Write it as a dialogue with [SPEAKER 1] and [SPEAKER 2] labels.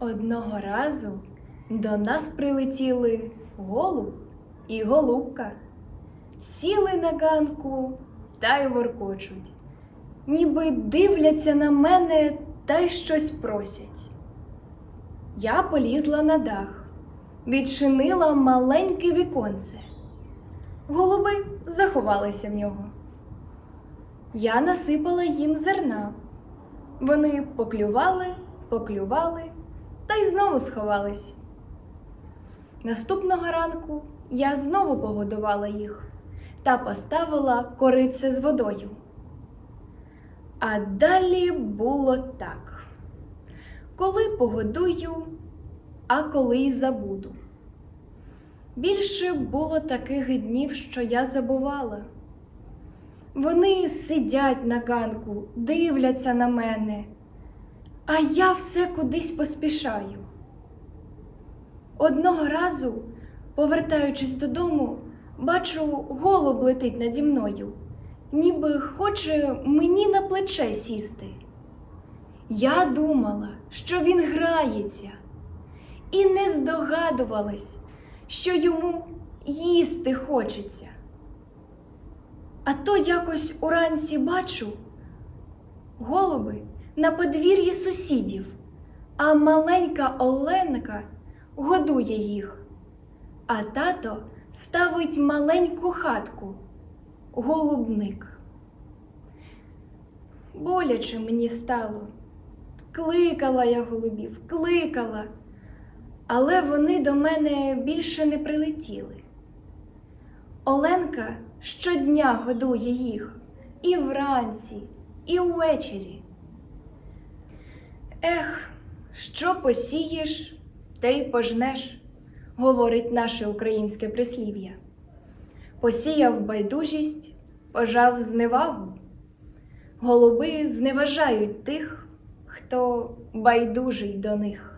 [SPEAKER 1] Одного разу до нас прилетіли голуб і голубка, сіли на ганку та й воркочуть, ніби дивляться на мене та й щось просять. Я полізла на дах, відчинила маленьке віконце. Голуби заховалися в нього. Я насипала їм зерна. Вони поклювали, поклювали та й знову сховались. Наступного ранку я знову погодувала їх та поставила корице з водою. А далі було так: коли погодую, а коли й забуду. Більше було таких днів, що я забувала. Вони сидять на ганку, дивляться на мене, а я все кудись поспішаю. Одного разу, повертаючись додому, бачу, голуб летить наді мною, ніби хоче мені на плече сісти. Я думала, що він грається, і не здогадувалась, що йому їсти хочеться. А то якось уранці бачу голуби на подвір'ї сусідів, а маленька Оленка годує їх, а тато ставить маленьку хатку, голубник. Боляче мені стало. Кликала я голубів, кликала, але вони до мене більше не прилетіли. Оленка щодня годує їх і вранці, і ввечері. Ех, що посієш, те й пожнеш, говорить наше українське прислів'я. Посіяв байдужість, пожав зневагу. Голуби зневажають тих, хто байдужий до них.